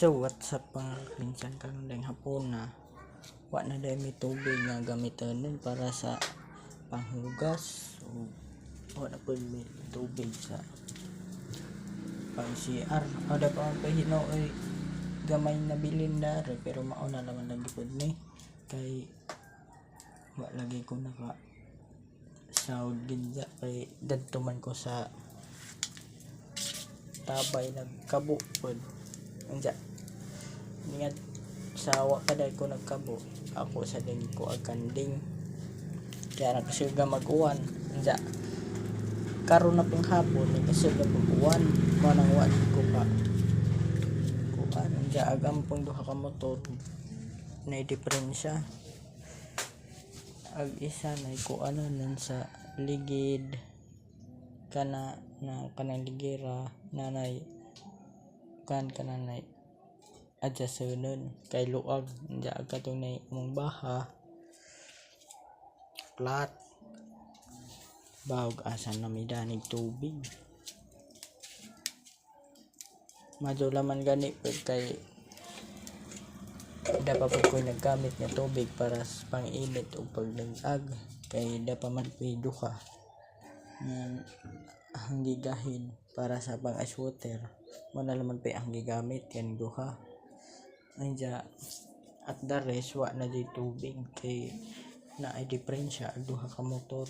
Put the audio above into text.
So, what's up mga pinsan karon ding hapon na wa na dahil may tubig nga gamiton para sa panghugas. O wa na po may tubig sa pang CR o da pa ang pahino ay gamay na bilin na rin pero mauna naman lang gipod ni. Kay wa lagi ko naka sound ginja kay dadto man ko sa tabay nagkabo pod. Anja. Ingat sawa ka dahil ko nagkabo. Ako sa din ko agkanding. Kaya nakasuga mag-uwan. Anja. Karon na pang hapon, nakasuga mag-uwan. Manang wa ko pa. Kuan, anja agam pang duha ka motor. Na diferensya. Ag isa na kuanan sa ligid kana na kanang ligira nanay kan kananay adya sunod kay luag diya katong nay mong baha flat bahog asa na may danig tubig. Madula man gani kay dapat pa ko naggamit ng tubig para sa pang-init o pagdag kay dapat man pido ka ng hanggigahin para sa pang ice water mo na naman pa ang gigamit yan duha Anja at the rest wa na di tubig. Kay na ay diferensya. Duha ka motor